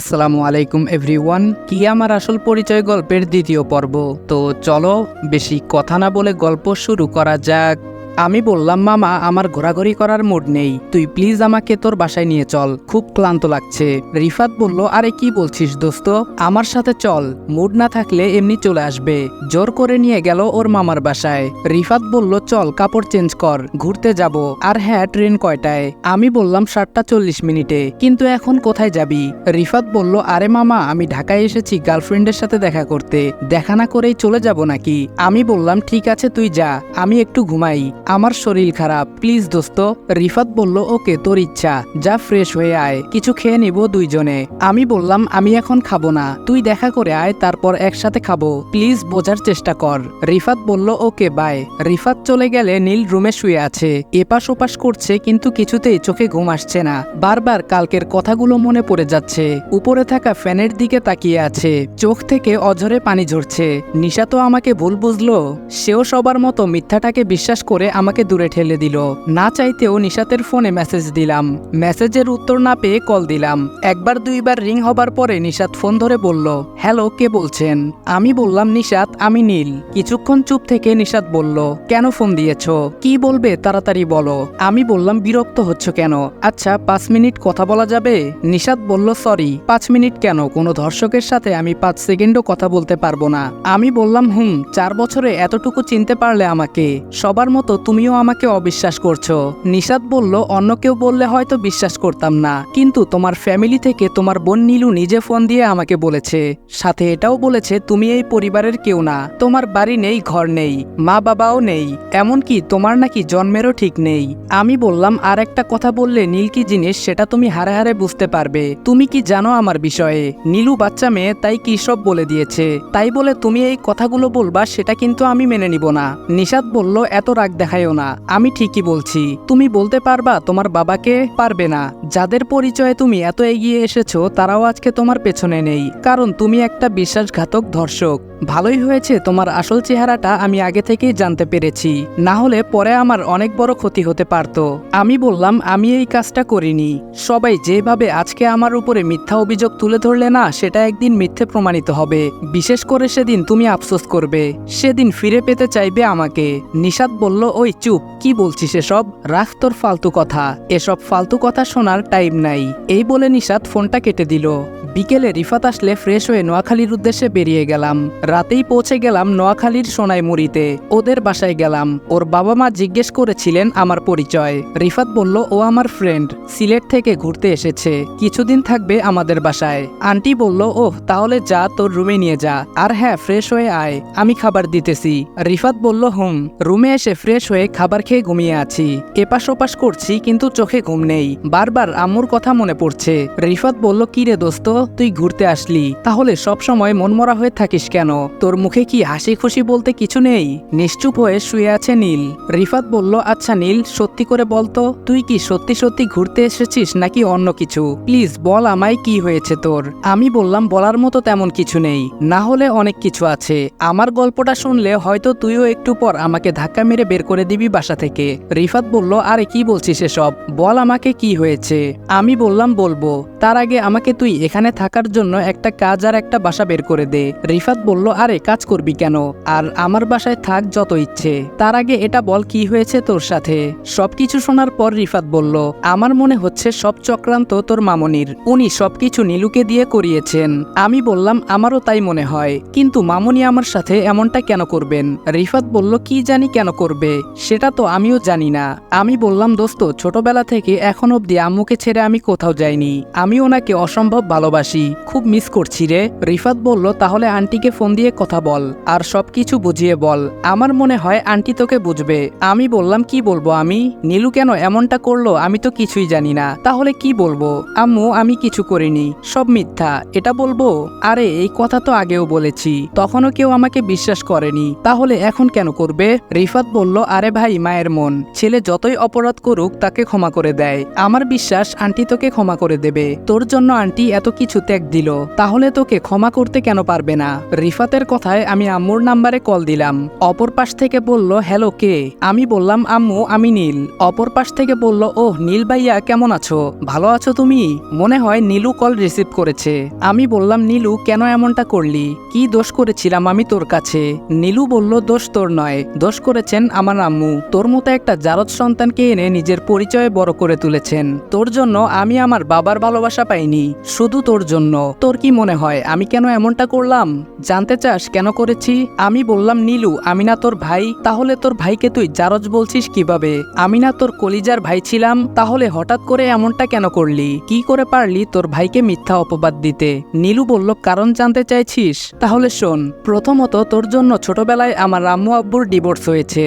আসসালামু আলাইকুম, এভরিওয়ান। কি আমার আসল পরিচয় গল্পের দ্বিতীয় পর্ব? তো চলো, বেশি কথা না বলে গল্প শুরু করা যাক। আমি বললাম, মামা, আমার ঘোরাঘুরি করার মুড নেই। তুই প্লিজ আমাকে তোর বাসায় নিয়ে চল। খুব ক্লান্ত লাগছে। রিফাত বলল, আরে কি বলছিস দোস্ত? আমার সাথে চল। মুড না থাকলে এমনি চলে আসবে। জোর করে নিয়ে গেল ওর মামার বাসায়। রিফাত বলল, চল, কাপড় চেঞ্জ কর। ঘুরতে যাব। আর হ্যাঁ ট্রেন কয়টায়? আমি বললাম, সাতটা চল্লিশ মিনিটে। কিন্তু এখন কোথায় যাবি? রিফাত বলল, আরে মামা, আমি ঢাকায় এসেছি গার্লফ্রেন্ডের সাথে দেখা করতে। দেখা না করেই চলে যাব নাকি? আমি বললাম, ঠিক আছে, তুই যা। আমি একটু ঘুমাই। আমার শরীর খারাপ। প্লিজ দোস্ত, রিফাত বলল, ওকে, তোর ইচ্ছা। যা ফ্রেশ হয়ে আয়। কিছু খেয়ে নিব দুইজনে। আমি বললাম, আমি এখন খাব না। তুই দেখা করে আয়, তারপর একসাথে খাব। প্লিজ, বোঝার চেষ্টা কর। রিফাত বলল, ওকে, বাই। রিফাত চলে গেলে নীল রুমে শুয়ে আছে। এপাশ ওপাশ করছে, কিন্তু কিছুতেই চোখে ঘুম আসছে না। বারবার কালকের কথাগুলো মনে পড়ে যাচ্ছে। উপরে থাকা ফ্যানের দিকে তাকিয়ে আছে। চোখ থেকে অঝরে পানি ঝরছে। নিশা তো আমাকে ভুল বুঝলো? সেও সবার মতো মিথ্যাটাকে বিশ্বাস করে আমাকে দূরে ঠেলে দিল। না চাইতেও নিশাতের ফোনে মেসেজ দিলাম। মেসেজের উত্তর না পেয়ে কল দিলাম। একবার দুইবার রিং হবার পরে নিশাত ফোন ধরে বলল হ্যালো কে বলছেন? আমি বললাম, নিশাত, আমি নীল। কিছুক্ষণ চুপ থেকে নিশাত বলল, কেন ফোন দিয়েছ? কি বলবে? তাড়াতাড়ি বলো। আমি বললাম, বিরক্ত হচ্ছ কেন? আচ্ছা পাঁচ মিনিট কথা বলা যাবে? নিশাত বলল সরি পাঁচ মিনিট কেন? কোনো ধর্ষকের সাথে আমি পাঁচ সেকেন্ডও কথা বলতে পারব না। আমি বললাম, হুম, চার বছরে এতটুকু চিনতে পারলে আমাকে। সবার মতো তুমিও আমাকে অবিশ্বাস করছ। নিশাত বলল, অন্য কেউ বললে হয়তো বিশ্বাস করতাম না। কিন্তু তোমার ফ্যামিলি থেকে তোমার বোন নীলু নিজে ফোন দিয়ে আমাকে বলেছে। সাথে এটাও বলেছে, তুমি এই পরিবারের কেউ না। তোমার বাড়ি নেই, ঘর নেই। মা বাবাও নেই। এমনকি তোমার নাকি জন্মেরও ঠিক নেই। আমি বললাম, আর একটা কথা বললে নীল কি জিনিস, সেটা তুমি হারে হারে বুঝতে পারবে। তুমি কি জানো আমার বিষয়ে? নীলু বাচ্চা মেয়ে, তাই কি সব বলে দিয়েছে? তাই বলে তুমি এই কথাগুলো বলবা, সেটা কিন্তু আমি মেনে নিব না। নিশাত বলল, এত রাগ দেখায়ও না। আমি ঠিকই বলছি। তুমি বলতে পারবা, তোমার বাবাকে পারবে না। যাদের পরিচয়ে তুমি এত এগিয়ে এসেছ, তারাও আজকে তোমার পেছনে নেই। কারণ তুমি একটা বিশ্বাসঘাতক ধর্ষক। ভালোই হয়েছে, তোমার আসল চেহারাটা আমি আগে থেকেই জানতে পেরেছি। না হলে পরে আমার অনেক বড় ক্ষতি হতে পারত। আমি বললাম, আমি এই কাজটা করিনি। সবাই যেভাবে আজকে আমার উপরে মিথ্যা অভিযোগ তুলে ধরলে না, সেটা একদিন মিথ্যে প্রমাণিত হবে। বিশেষ করে সেদিন তুমি আফসোস করবে। সেদিন ফিরে পেতে চাইবে আমাকে। নিষাদ বলল ওই চুপ, কি বলছিস এসব? রাখ তোর ফালতু কথা। এসব ফালতু কথা শোনার টাইম নাই। এই বলে নিশাত ফোনটা কেটে দিল। বিকেলে রিফাত আসলে ফ্রেশ হয়ে নোয়াখালীর উদ্দেশ্যে বেরিয়ে গেলাম। রাতেই পৌঁছে গেলাম নোয়াখালীর সোনাইমুড়িতে। ওদের বাসায় গেলাম। ওর বাবা মা জিজ্ঞেস করেছিলেন আমার পরিচয়। রিফাত বলল, ও আমার ফ্রেন্ড সিলেট থেকে ঘুরতে এসেছে। কিছুদিন থাকবে আমাদের বাসায়। আন্টি বলল, ওহ, তাহলে যা, তোর রুমে নিয়ে যা। আর হ্যাঁ ফ্রেশ হয়ে আয়। আমি খাবার দিতেছি। রিফাত বলল, হুম। রুমে এসে ফ্রেশ হয়ে খাবার খেয়ে ঘুমিয়ে আছি। এপাশ ওপাশ করছি, কিন্তু চোখে ঘুম নেই। বারবার আম্মুর কথা মনে পড়ছে। রিফাত বলল, কি রে দোস্ত, তুই ঘুরতে আসলি? তাহলে সব সময় মনমরা হয়ে থাকিস কেন? তোর মুখে কি হাসি খুশি বলতে কিছু নেই? নিশ্চুপ হয়ে শুয়ে আছে নীল। রিফাত বলল আচ্ছা নীল, সত্যি করে বলতো, তুই কি সত্যি সত্যি ঘুরতে এসেছিস নাকি অন্য কিছু? প্লিজ বল আমায় কি হয়েছে তোর? আমি বললাম, বলার মতো তেমন কিছু নেই। না হলে অনেক কিছু আছে। আমার গল্পটা শুনলে হয়তো তুইও একটু পর আমাকে ধাক্কা মেরে বের করে দিবি বাসা থেকে। রিফাত বলল, আরে, কি বলছিস এসব? বল আমাকে কি হয়েছে? আমি বললাম, বলব। তার আগে আমাকে তুই এখানে থাকার জন্য একটা কাজ আর একটা বাসা বের করে দে। রিফাত বলল, আরে, কাজ করবি কেন? আর আমার বাসায় থাক যত ইচ্ছে। তার আগে এটা বল, কি হয়েছে তোর সাথে? সবকিছু শোনার পর রিফাত বলল, আমার মনে হচ্ছে সব চক্রান্ত তোর মামনির। উনি সবকিছু নীলুকে দিয়ে করিয়েছেন। আমি বললাম, আমারও তাই মনে হয়। কিন্তু মামনি আমার সাথে এমনটা কেন করবেন? রিফাত বলল, কি জানি কেন করবে? সেটা তো আমিও জানি না। আমি বললাম, দোস্ত, ছোটবেলা থেকে এখন অবধি আম্মুকে ছেড়ে আমি কোথাও যাইনি। আমি ওনাকে অসম্ভব ভালোবাসি। খুব মিস করছি রে। রিফাত বলল, তাহলে আন্টিকে ফোন দিয়ে কথা বল আর সবকিছু বুঝিয়ে বল। আমার মনে হয় আন্টি তোকে বুঝবে। আমি বললাম, কি বলব আমি? নীলু কেন এমনটা করল? আমি তো কিছুই জানি না। তাহলে কি বলব? আম্মু, আমি কিছু করিনি। সব মিথ্যা। এটা বলব? আরে, এই কথা তো আগেও বলেছি। তখনও কেউ আমাকে বিশ্বাস করেনি। তাহলে এখন কেন করবে? রিফাত বলল আরে ভাই, মায়ের মন। ছেলে যতই অপরাধ করুক, তাকে ক্ষমা করে দেয়। আমার বিশ্বাস, আন্টি তোকে ক্ষমা করে দেবে। তোর জন্য আন্টি এত কিছু ত্যাগ দিল। তাহলে তোকে ক্ষমা করতে কেন পারবে না? রিফাতের কথায় আমি আম্মুর নাম্বারে কল দিলাম। অপর পাশ থেকে বলল, হ্যালো, কে? আমি বললাম, আম্মু, আমি নীল। অপর পাশ থেকে বলল, ওহ, নীল ভাইয়া, কেমন আছো? ভালো আছো তুমি? মনে হয় নীলু কল রিসিভ করেছে। আমি বললাম, নীলু, কেন এমনটা করলি? কি দোষ করেছিলাম আমি তোর কাছে? নীলু বলল, দোষ তোর নয়। দোষ করেছেন আমার আম্মু, তোর মতো একটা জারদ সন্তানকে এনে নিজের পরিচয়ে বড় করে তুলেছেন। তোর জন্য আমি আমার বাবার ভালোবাসা পাইনি, শুধু তোর জন্য। তোর কি মনে হয় আমি কেন এমনটা করলাম? জানতে চাস কেন করেছি? আমি বললাম, নীলু, আমি না তোর ভাই, তাহলে তোর ভাইকে তুই জারজ বলছিস কীভাবে? আমি না তোর কলিজার ভাই ছিলাম, তাহলে হঠাৎ করে এমনটা কেন করলি? কি করে পারলি তোর ভাইকে মিথ্যা অপবাদ দিতে? নীলু বলল, কারণ জানতে চাইছিস? তাহলে শোন, প্রথমত তোর জন্য ছোটবেলায় আমার রাম্মু আব্বুর ডিভোর্স হয়েছে।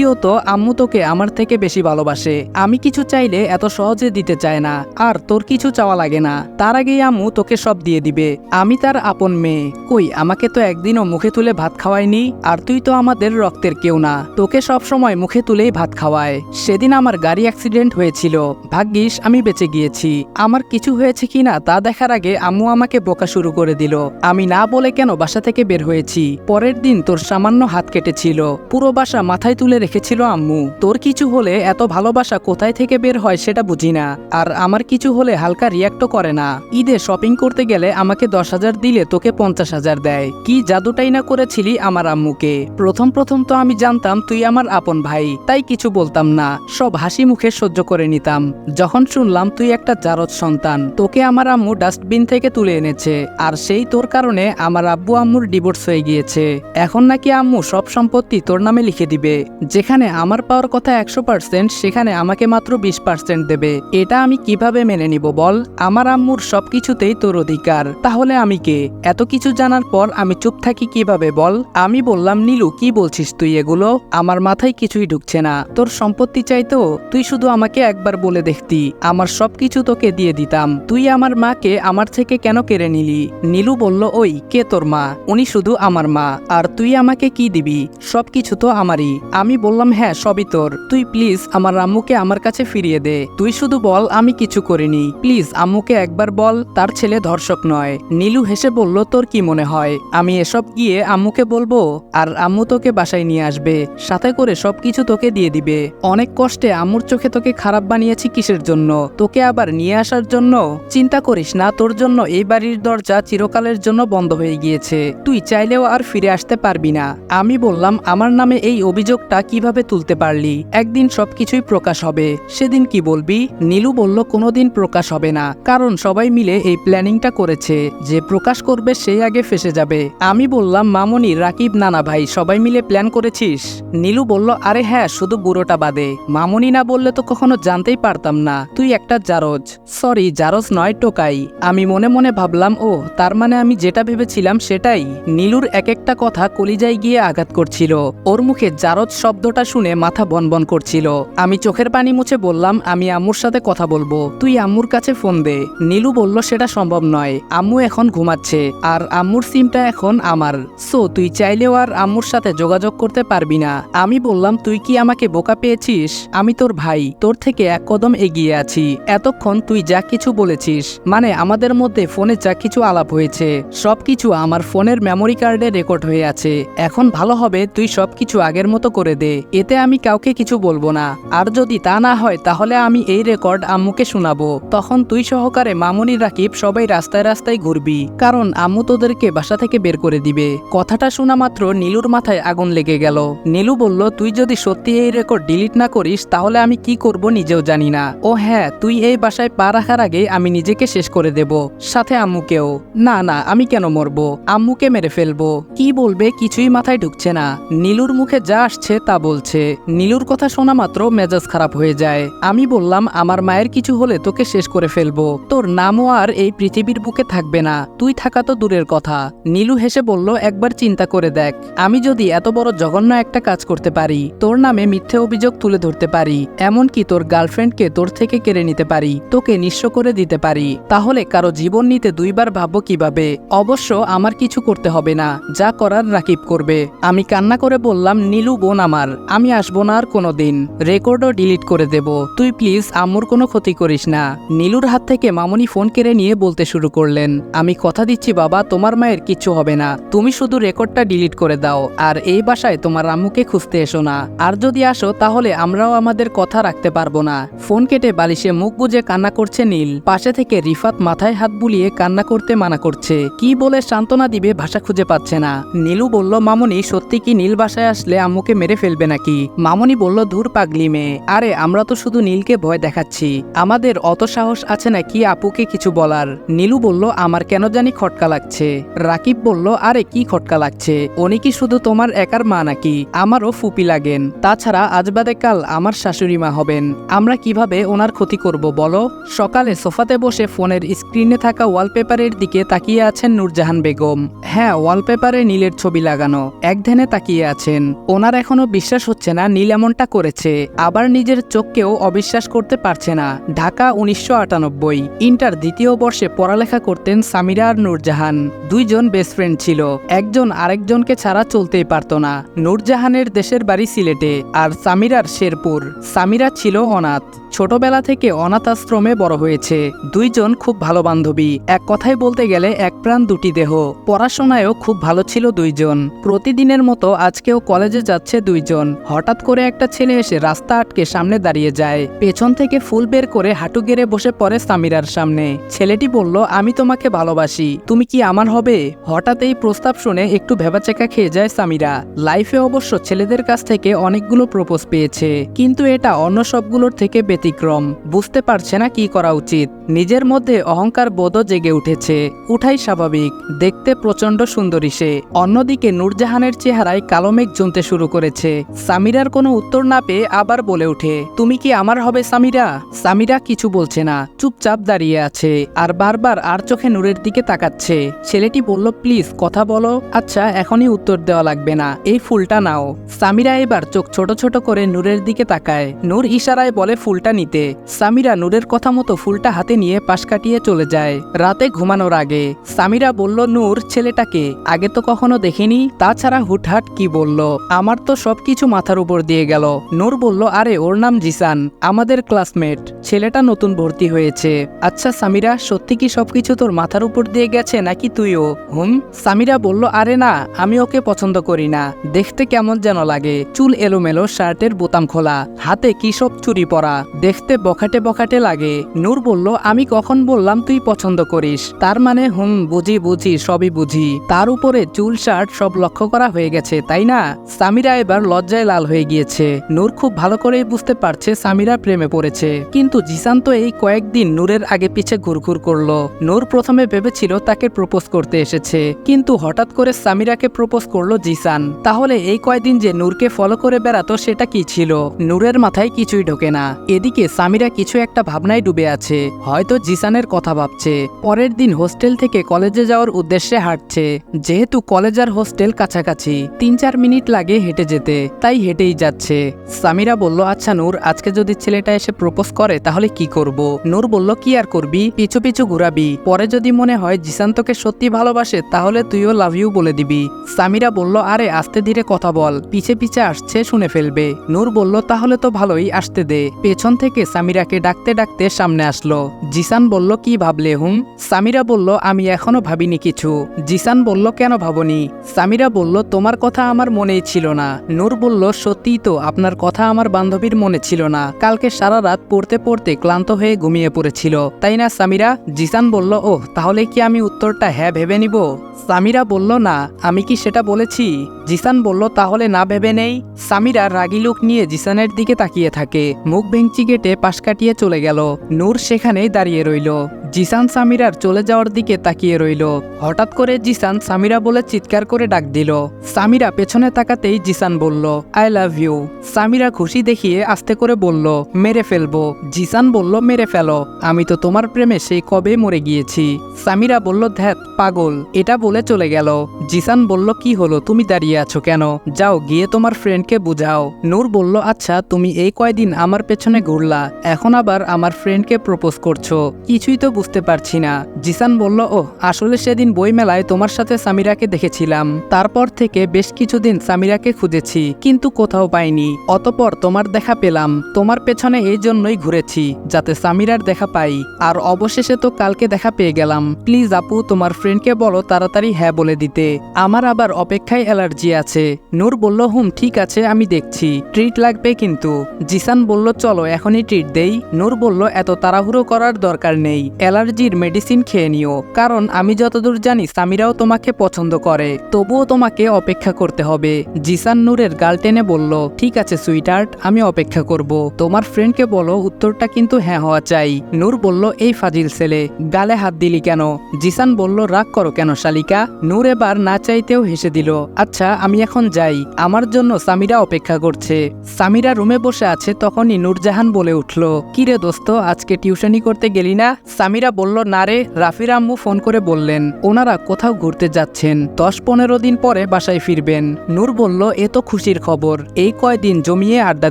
দ্বিতীয়ত, আম্মু তোকে আমার থেকে বেশি ভালোবাসে। আমি কিছু চাইলে এত সহজে দিতে চায় না, আর তোর কিছু চাওয়া লাগে না। তার আগেই আম্মু তোকে সব দিয়ে দিবে। আমি তার আপন মেয়ে। কই, আমাকে তো একদিনও মুখে তুলে ভাত খাওয়ায়নি? আর তুই তো আমাদের রক্তের কেউ না। তোকে সব সময় মুখে তুলেই ভাত খাওয়ায়। সেদিন আমার গাড়ি অ্যাক্সিডেন্ট হয়েছিল। ভাগ্যিস, আমি বেঁচে গিয়েছি। আমার কিছু হয়েছে কিনা তা দেখার আগে আম্মু আমাকে বোকা শুরু করে দিল। আমি না বলে কেন বাসা থেকে বের হয়েছি? পরের দিন তোর সামান্য হাত কেটেছিল। পুরো বাসা মাথায় তুলে রেখেছিল আম্মু, তোর কিছু হলে এত ভালোবাসা কোথায় থেকে বের হয় সেটা বুঝি না, আর আমার কিছু হলে হালকা রিয়াক্টও করে না। ঈদে শপিং করতে গেলে আমাকে দশ হাজার দিলে তোকে পঞ্চাশ হাজার দেয়। কি জাদুটাই না করেছিলি আমার আম্মুকে। প্রথম প্রথম তো আমি জানতাম তুই আমার আপন ভাই, তাই কিছু বলতাম না। সব হাসি মুখে সহ্য করে নিতাম। যখন শুনলাম তুই একটা জারদ সন্তান, তোকে আমার আম্মু ডাস্টবিন থেকে তুলে এনেছে, আর সেই তোর কারণে আমার আব্বু আম্মুর ডিভোর্স হয়ে গিয়েছে। এখন নাকি আম্মু সব সম্পত্তি তোর নামে লিখে দিবে। যেখানে আমার পাওয়ার কথা একশো পার্সেন্ট সেখানে আমাকে মাত্র বিশ পার্সেন্ট দেবে। এটা আমি কীভাবে মেনে নিব বল? আমার আম্মুর সবকিছুতেই তোর অধিকার। তাহলে আমি কে? এত কিছু জানার পর আমি চুপ থাকি কীভাবে বল? আমি বললাম, নীলু, কি বলছিস তুই এগুলো? আমার মাথায় কিছুই ঢুকছে না। তোর সম্পত্তি চাইতো তুই শুধু আমাকে একবার বলে দেখতি। আমার সবকিছু তোকে দিয়ে দিতাম। তুই আমার মাকে আমার থেকে কেন কেড়ে নিলি? নীলু বলল, ওই, কে তোর মা? উনি শুধু আমার মা। আর তুই আমাকে কি দিবি? সবকিছু তো আমারই। আমি বললাম হ্যাঁ সবই তোর। তুই প্লিজ আমার আম্মুকে আমার কাছে ফিরিয়ে দে। তুই শুধু বল, আমি কিছু করিনি। প্লিজ আম্মুকে একবার বল, তার ছেলে ধর্ষক নয়। নীলু হেসে বলল, তোর কি মনে হয়? আমি এসব গিয়ে আম্মুকে বলব? আর আম্মু তোকে বাসায় নিয়ে আসবে। সাথে করে সবকিছু তোকে দিয়ে দিবে। অনেক কষ্টে আম্মুর চোখে তোকে খারাপ বানিয়েছি কিসের জন্য? তোকে আবার নিয়ে আসার জন্য? চিন্তা করিস না, তোর জন্য এই বাড়ির দরজা চিরকালের জন্য বন্ধ হয়ে গিয়েছে। তুই চাইলেও আর ফিরে আসতে পারবি না। আমি বললাম, আমার নামে এই অভিযোগটা কীভাবে তুলতে পারলি? একদিন সবকিছুই প্রকাশ হবে। সেদিন কি বলবি? নীলু বলল, কোনোদিন প্রকাশ হবে না। কারণ সবাই মিলে এই প্ল্যানিংটা করেছে। যে প্রকাশ করবে, সেই আগে ফেসে যাবে। আমি বললাম, মামনি, রাকিব, নানা ভাই, সবাই মিলে প্ল্যান করেছিস? নীলু বলল, আরে হ্যাঁ শুধু বুড়োটা বাদে। মামনি না বললে তো কখনো জানতেই পারতাম না। তুই একটা জারজ। সরি, জারজ নয়, টোকাই। আমি মনে মনে ভাবলাম ও তার মানে আমি যেটা ভেবেছিলাম সেটাই। নীলুর এক একটা কথা কলিজায় গিয়ে আঘাত করছিল। ওর মুখে জারজ শব্দটা শুনে মাথা বনবন করছিল। আমি চোখের পানি মুছে বললাম, আমি আম্মুর সাথে কথা বলব। তুই আম্মুর কাছে ফোন দে। নীলু বলল, সেটা সম্ভব নয়। আম্মু এখন ঘুমাচ্ছে, আর আম্মুর সিমটা এখন আমার। সো, তুই চাইলেও আর আম্মুর সাথে যোগাযোগ করতে পারবি না। আমি বললাম, তুই কি আমাকে বোকা পেয়েছিস? আমি তোর ভাই। তোর থেকে এক কদম এগিয়ে আছি। এতক্ষণ তুই যা কিছু বলেছিস মানে আমাদের মধ্যে ফোনে যা কিছু আলাপ হয়েছে, সবকিছু আমার ফোনের মেমোরি কার্ডে রেকর্ড হয়ে আছে। এখন ভালো হবে, তুই সবকিছু আগের মতো করে দে। এতে আমি কাউকে কিছু বলব না। আর যদি তা না হয়, তাহলে আমি এই রেকর্ড আম্মুকে শোনাবো। তখন তুই সহকারে মামুনি রাকিব সবাই রাস্তায় রাস্তায় ঘুরবি। কারণ আম্মু তোদেরকে বাসা থেকে বের করে দিবে। কথাটা শোনা মাত্র নীলুর মাথায় আগুন লেগে গেল। নীলু বলল, তুই যদি সত্যি এই রেকর্ড ডিলিট না করিস, তাহলে আমি কি করব নিজেও জানি না। ও হ্যাঁ তুই এই বাসায় পা রাখার আগে আমি নিজেকে শেষ করে দেব, সাথে আম্মুকেও। না না, আমি কেন মরবো? আম্মুকে মেরে ফেলব। কি বলবে কিছুই মাথায় ঢুকছে না। নীলুর মুখে যা আসছে তা বলছে, নীলুর কথা শোনা মাত্র মেজাজ খারাপ হয়ে যায়। আমি বললাম, আমার মায়ের কিছু হলে তোকে শেষ করে ফেলব। তোর নামও আর এই পৃথিবীর বুকে থাকবে না। তুই থাকা তো দূরের কথা। নীলু হেসে বলল, একবার চিন্তা করে দেখ। আমি যদি এত বড় জঘন্য একটা কাজ করতে পারি, তোর নামে মিথ্যে অভিযোগ তুলে ধরতে পারি, এমনকি তোর গার্লফ্রেন্ডকে তোর থেকে কেড়ে নিতে পারি, তোকে নিঃস্ব করে দিতে পারি, তাহলে কারও জীবন নিতে দুইবার ভাববো কীভাবে? অবশ্য আমার কিছু করতে হবে না। যা করার রাকিব করবে। আমি কান্না করে বললাম, নীলু, বোন আমার। আমি আসব না আর কোনো দিন রেকর্ডও ডিলিট করে দেব। তুই প্লিজ আম্মুর কোনো ক্ষতি করিস না। নীলুর হাত থেকে মামনি ফোন কেড়ে নিয়ে বলতে শুরু করলেন, আমি কথা দিচ্ছি বাবা, তোমার মায়ের কিচ্ছু হবে না। তুমি শুধু রেকর্ডটা ডিলিট করে দাও, আর এই বাসায় তোমার আম্মুকে খুঁজতে এসো না। আর যদি আসো, তাহলে আমরাও আমাদের কথা রাখতে পারব না। ফোন কেটে বালিশে মুখ বুজে কান্না করছে নীল। পাশে থেকে রিফাত মাথায় হাত বুলিয়ে কান্না করতে মানা করছে। কি বলে সান্ত্বনা দিবে ভাষা খুঁজে পাচ্ছে না। নীলু বলল, মামনি, সত্যি কি নীল বাসায় আসলে আম্মুকে মেরে ফেলবে? নাকি? মামনি বলল, ধূর পাগলি মেয়ে, আরে আমরা তো শুধু নীলকে ভয় দেখাচ্ছি। আমাদের অত সাহস আছে নাকি আপুকে কিছু বলার? নীলু বলল, আমার কেন জানি খটকা লাগছে। রাকিব বলল, আরে কি খটকা লাগছে? উনি কি শুধু তোমার একার মা নাকি? আমারও ফুপি লাগেন। তাছাড়া আজ বাদে কাল আমার শাশুড়ি মা হবেন। আমরা কীভাবে ওনার ক্ষতি করব বলো? সকালে সোফাতে বসে ফোনের স্ক্রিনে থাকা ওয়ালপেপারের দিকে তাকিয়ে আছেন নূরজাহান বেগম। হ্যাঁ ওয়ালপেপারে নীলের ছবি লাগানো। এক ধ্যানে তাকিয়ে আছেন। ওনার এখনও বিশ্বাস হচ্ছে না নীল এমনটা করেছে। আবার নিজের চোখকেও অবিশ্বাস করতে পারছে না। ঢাকা, উনিশশো আটানব্বই। ইন্টার দ্বিতীয় বর্ষে পড়ালেখা করতেন সামিরা আর নূরজাহান। দুইজন বেস্ট ফ্রেন্ড ছিল। একজন আরেকজনকে ছাড়া চলতেই পারতো না। নূরজাহানের দেশের বাড়ি সিলেটে, আর সামিরার শেরপুর। সামিরা ছিল অনাথ। ছোটবেলা থেকে অনাথ আশ্রমে বড় হয়েছে। দুইজন খুব ভালো বান্ধবী। এক কথায় বলতে গেলে এক প্রাণ দুটি দেহ। পড়াশোনায়ও খুব ভালো ছিল দুইজন। প্রতিদিনের মতো আজকেও কলেজে যাচ্ছে দুইজন। হঠাৎ করে একটা ছেলে এসে রাস্তা আটকে সামনে দাঁড়িয়ে যায়। পেছন থেকে ফুল বের করে হাঁটু গেড়ে বসে পড়ে সামিরার সামনে। ছেলেটি বলল, আমি তোমাকে ভালোবাসি। তুমি কি আমার হবে? হঠাৎ এই প্রস্তাব শুনে একটু ভেবাচেকা খেয়ে যায় সামিরা। লাইফে অবশ্য ছেলেদের কাছ থেকে অনেকগুলো প্রপোজ পেয়েছে। কিন্তু এটা অন্য সবগুলোর থেকে ব্যতিক্রম। বুঝতে পারছে না কি করা উচিত। নিজের মধ্যে অহংকার বোধও জেগে উঠেছে। উঠাই স্বাভাবিক। দেখতে প্রচণ্ড সুন্দরী সে। অন্যদিকে নূরজাহানের চেহারায় কালো মেঘ জমতে শুরু করেছে। সামিরার কোনো উত্তর না পেয়ে আবার বলে ওঠে, তুমি কি আমার হবে সামিরা? সামিরা কিছু বলছে না, চুপচাপ দাঁড়িয়ে আছে আর বারবার আর চোখে নূরের দিকে তাকাচ্ছে। ছেলেটি বলল, প্লিজ, কথা বলো। আচ্ছা এখনই উত্তর দেওয়া লাগবে না, এই ফুলটা নাও। সামিরা এবার চোখ ছোট ছোট করে নূরের দিকে তাকায়। নূর ইশারায় বলে, ফুলটা নিতে। সামিরা নূরের কথা মতো ফুলটা হাতে নিয়ে পাশ কাটিয়ে চলে যায়, রাতে ঘুমানোর আগে। সামিরা বলল, নূর ছেলেটাকে আগে তো কখনো দেখিনি, তাছাড়া হুটহাট কি বলল? আমার তো সবকিছু মাথার উপর দিয়ে গেল। নূর বলল, আরে, ওর নাম জিসান, আমাদের ক্লাসমেট। ছেলেটা নতুন ভর্তি হয়েছে। আচ্ছা সামিরা, সত্যি কি সবকিছু তোর মাথার উপর দিয়ে গেছে নাকি তুইও? হুম? সামিরা বলল, আরে না, আমি ওকে পছন্দ করি না। দেখতে কেমন যেন লাগে। চুল এলোমেলো, শার্টের বোতাম খোলা, হাতে কি সব চুরি পরা, দেখতে বখাটে বখাটে লাগে। নূর বলল, আমি কখন বললাম তুই পছন্দ করিস? তার মানে হুম, বুঝি বুঝি, সবই বুঝি। তার উপরে চুল, শার্ট সব লক্ষ্য করা হয়ে গেছে, তাই না? সামিরা এবার লজ্জায় লাল হয়ে গিয়েছে। নূর খুব ভালো করেই বুঝতে পারছে সামিরা প্রেমে পড়েছে। কিন্তু জিসান তো এই কয়েকদিন নূরের আগে পিছে ঘুরঘুর করল। নূর প্রথমে ভেবেছিল তাকে প্রপোজ করতে এসেছে। কিন্তু হঠাৎ করে সামিরাকে প্রপোজ করল জিসান। তাহলে এই কয়দিন যে নূরকে ফলো করে বেড়াতো সেটা কি ছিল? নূরের মাথায় কিছুই ঢোকে না। এদিকে সামিরা কিছু একটা ভাবনায় ডুবে আছে। হয়তো জিসানের কথা ভাবছে। পরের দিন হোস্টেল থেকে কলেজে যাওয়ার উদ্দেশ্যে হাঁটছে। যেহেতু কলেজ আর হোস্টেল কাছাকাছি, তিন চার মিনিট লাগে হেঁটে যেতে। তাই হেঁটেই যাচ্ছে। সামিরা বলল আচ্ছা নূর, আজকে যদি ছেলেটা এসে প্রপোজ করে, তাহলে কি করব? নূর বলল, কি আর করবি? পিছু পিছু ঘুরাবি। পরে যদি মনে হয় জিসান তোকে সত্যি ভালোবাসে, তাহলে তুইও লাভ ইউ বলে দিবি। সামিরা বলল, আরে, আস্তে ধীরে কথা বল। পিছে পিছে আসছে, শুনে ফেলবে। নূর বলল, তাহলে তো ভালোই, আসতে দে। পেছন থেকে সামিরাকে ডাকতে ডাকতে সামনে আসলো। জিসান বলল, কি ভাবলে হুম? সামিরা বলল, আমি এখনও ভাবিনি কিছু। জিসান বলল, কেন ভাবনি? সামিরা বলল, তোমার কথা আমার মনেই ছিল না। নূর বলল, সত্যিই তো, আপনার কথা আমার বান্ধবীর মনে ছিল না। কালকে সারা রাত পড়তে পড়তে ক্লান্ত হয়ে ঘুমিয়ে পড়েছিল। তাই না, সামিরা? জিসান বলল, ওহ, তাহলে কি আমি উত্তরটা হ্যাঁ ভেবে নিব? সামিরা বলল, না, আমি কি সেটা বলেছি? জিসান বলল, তাহলে না ভেবে নেই। সামিরা রাগি লোক নিয়ে জিসানের দিকে তাকিয়ে থাকে। মুখ ভেঙচি কেটে পাশ কাটিয়ে চলে গেল। নূর সেখানেই দাঁড়িয়ে রইল। জিসান সামিরার চলে যাওয়ার দিকে তাকিয়ে রইল। হঠাৎ করে জিসান সামিরা বলে চিৎকার করে ডাক দিল। সামিরা পেছনে তাকাতেই জিসান বলল, আই লাভ ইউ। সামিরা খুশি দেখিয়ে আস্তে করে বলল, মেরে ফেলব। জিসান বলল, মেরে ফেলো। আমি তো তোমার প্রেমে সেই কবে মরে গিয়েছি। সামিরা বলল ধ্যাত পাগল। এটা বলে চলে গেল। জিসান বলল, কি হলো? তুমি দাঁড়িয়ে আছো কেন? যাও, গিয়ে তোমার ফ্রেন্ডকে বুঝাও। নূর বলল আচ্ছা তুমি এই কয়দিন আমার পেছনে ঘুরলা, এখন আবার আমার ফ্রেন্ডকে প্রপোজ করছ। কিছুই তো বুঝতে পারছি না। জিসান বলল ও আসলে সেদিন বইমেলায় তোমার সাথে সামিরাকে দেখেছিলাম। তারপর থেকে বেশ কিছুদিন সামিরাকে খুঁজেছি, কিন্তু কোথাও পাইনি। অতপর তোমার দেখা পেলাম। তোমার পেছনে এই জন্যই ঘুরেছি, যাতে সামিরার দেখা পাই। আর অবশেষে তো কালকে দেখা পেয়ে গেলাম। প্লিজ আপু, তোমার ফ্রেন্ডকে বলো তাড়াতাড়ি হ্যাঁ বলে দিতে। আমার আবার অপেক্ষায় অ্যালার্জি আছে। নূর বলল, হুম, ঠিক আছে, আমি দেখছি। ট্রিট লাগবে কিন্তু। জিসান বলল, চলো, এখনই ট্রিট দেই। নূর বলল, এত তাড়াহুড়ো করার দরকার নেই। অ্যালার্জির মেডিসিন খেয়ে নিও। কারণ আমি যতদূর জানি, সামিরাও তোমাকে পছন্দ করে। তবুও তোমাকে অপেক্ষা করতে হবে। জিসান নূরের গাল টেনে বলল, ঠিক আছে, সুইটার্ট, আমি অপেক্ষা করব। তোমার ফ্রেন্ডকে বলো, উত্তরটা কিন্তু হ্যাঁ হওয়া চাই। নূর বলল, এই ফাজিল ছেলে, গালে হাত দিলি কেন? জিসান বলল, রাগ করো কেন, শালিকা? নূর এবার না চাইতেও হেসে দিল আচ্ছা আমি এখন যাই। আমার জন্য সামিরা অপেক্ষা করছে। সামিরা রুমে বসে আছে, তখনই নূরজাহান বলে উঠল, কিরে দোস্ত, আজকে টিউশনি করতে গেলি না? সামিরা বলল, না রে, রাফির আম্মু ফোন করে বললেন, ওনারা কোথাও ঘুরতে যাচ্ছেন। দশ পনেরো দিন পরে বাসায় ফিরবেন। নূর বলল, এ তো খুশির খবর। এই কয়দিন জমিয়ে আড্ডা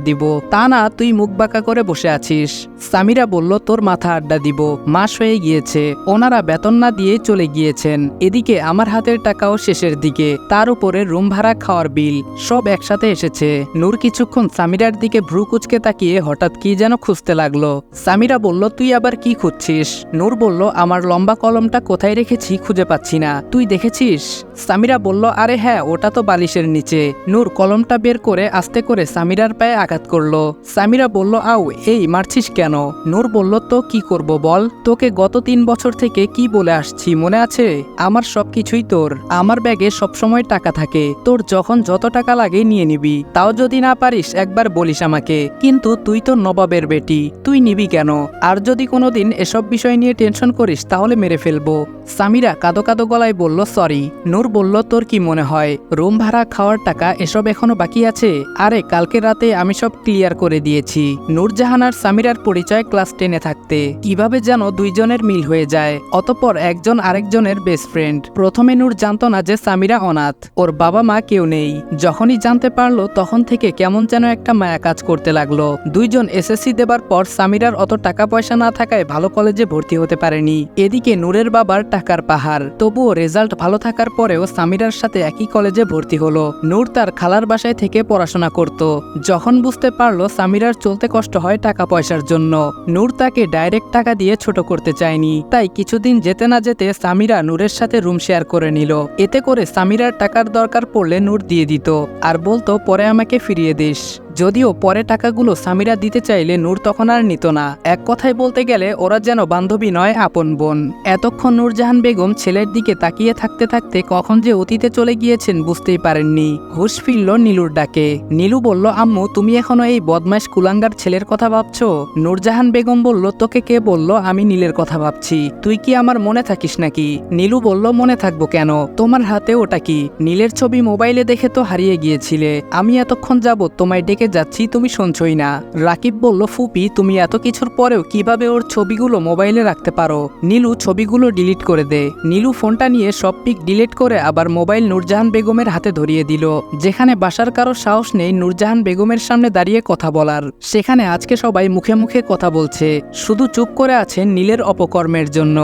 দিব। তা না, তুই মুখ বাঁকা করে বসে আছিস। সামিরা বলল, তোর মাথা আড্ডা দিব। মাস হয়ে গিয়েছে। ওনারা বেতন না দিয়ে চলে গিয়েছেন। এদিকে আমার হাতের টাকাও শেষের দিকে। তার উপরে রুম ভাড়া, খাওয়ার বিল, সব একসাথে এসেছে। নূর কিছুক্ষণ সামিরার দিকে ভ্রু কুচকে তাকিয়ে হঠাৎ কি যেন খুঁজতে লাগল। সামিরা বলল, তুই আবার কি খুঁজছিস? নূর বলল, আমার লম্বা কলমটা কোথায় রেখেছি খুঁজে পাচ্ছি না। তুই দেখেছিস? সামিরা বলল, আরে হ্যাঁ ওটা তো বালিশের নিচে। নূর কলমটা বের করে আস্তে করে সামিরার পায়ে আঘাত করল। সামিরা বলল আও এই মারছিস কেন? নূর বলল, তো কি করব বল? তোকে গত তিন বছর থেকে কি বলে আসছি, মনে আছে? আমার সবকিছুই তোর। আমার ব্যাগে সবসময় টাকা থাকে। তোর যখন যত টাকা লাগে নিয়ে নিবি। তাও যদি না পারিস, একবার বলিস আমাকে। কিন্তু তুই তো নবাবের বেটি। তুই নিবি কেন? আর যদি কোনোদিন এসব বিষয় নিয়ে টেনশন করিস, তাহলে মেরে ফেলব। সামিরা কাদো কাদো গলায় বলল, সরি। নূর বলল, তোর কি মনে হয়? রুম ভাড়া খাওয়ার টাকা এসব এখনও বাকি আছে? আরে, কালকে রাতে আমি সব ক্লিয়ার করে দিয়েছি। নূরজাহান আর সামিরার পরিচয় ক্লাস টেনে থাকতে। কীভাবে যেন দুইজনের মিল হয়ে যায়? অতপর একজন আরেকজনের বেস্ট ফ্রেন্ড। প্রথমে নূর জানতো না যে সামিরা অনাথ। ওর বাবা মা কেউ নেই। যখনই জানতে পারল, তখন থেকে কেমন যেন একটা মায়া কাজ করতে লাগল। দুইজন এসএসসি দেবার পর সামিরার অত টাকা পয়সা না থাকায় ভালো কলেজে ভর্তি হতে পারেনি। এদিকে নূরের বাবার টাকার পাহাড়। তবুও রেজাল্ট ভালো থাকার পরেও সামিরার সাথে একই কলেজে ভর্তি হলো। নূর তার খালার বাসায় থেকে পড়াশোনা করত। যখন বুঝতে পারল সামিরার চলতে কষ্ট হয় টাকা পয়সার জন্য, নূর তাকে ডাইরেক্ট টাকা দিয়ে ছোট করতে চায়নি। তাই কিছুদিন যেতে না যেতে সামিরা নূরের সাথে রুম শেয়ার করে নিল। এতে করে সামিরার টাকার দরকার পড়লে নূর দিয়ে দিত। আর বলতো, পরে আমাকে ফিরিয়ে দিস। যদিও পরে টাকাগুলো সামিরা দিতে চাইলে নূর তখন আর নিত না। এক কথায় বলতে গেলে ওরা যেন বান্ধবী নয়, আপন বোন। এতক্ষণ নূরজাহান বেগম ছেলের দিকে তাকিয়ে থাকতে থাকতে কখন যে অতীতে চলে গিয়েছেন বুঝতেই পারেননি। হুশ ফিরল নীলুর ডাকে। নীলু বলল, আম্মু, তুমি এখনও এই বদমাইশ কুলাঙ্গার ছেলের কথা ভাবছ? নূরজাহান বেগম বলল, তোকে কে বলল? আমি নীলের কথা ভাবছি। তুই কি আমার মনে থাকিস নাকি? নীলু বলল, মনে থাকব কেন? তোমার হাতে ওটা কি? নীলের ছবি মোবাইলে দেখে তো হারিয়ে গিয়েছিলে। আমি এতক্ষণ যাব তোমায় ডেকে যাচ্ছি, তুমি শুনছই না। রাকিব বলল, ফুপি, তুমি এত কিছুর পরেও কীভাবে ওর ছবিগুলো মোবাইলে রাখতে পারো? নীলু ছবিগুলো ডিলিট করে দে। নীলু ফোনটা নিয়ে সব পিক ডিলিট করে আবার মোবাইল নূরজাহান বেগমের হাতে ধরিয়ে দিল, যেখানে বাসার কারও সাহস নেই নূরজাহান বেগমের সামনে দাঁড়িয়ে কথা বলার। সেখানে আজকে সবাই মুখে মুখে কথা বলছে, শুধু চুপ করে আছেন নীলের অপকর্মের জন্য।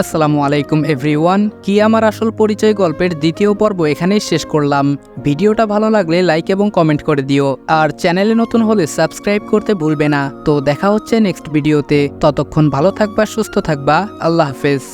আসসালামু আলাইকুম, এভরিওয়ান। কি আমার আসল পরিচয় গল্পের দ্বিতীয় পর্ব এখানেই শেষ করলাম। ভিডিওটা ভালো লাগলে লাইক এবং কমেন্ট করে দিও। আর চ্যানেলে নতুন হলে সাবস্ক্রাইব করতে ভুলবে না। তো দেখা হচ্ছে নেক্সট ভিডিওতে। ততক্ষণ ভালো থাকবা, সুস্থ থাকবা। আল্লাহ হাফেজ।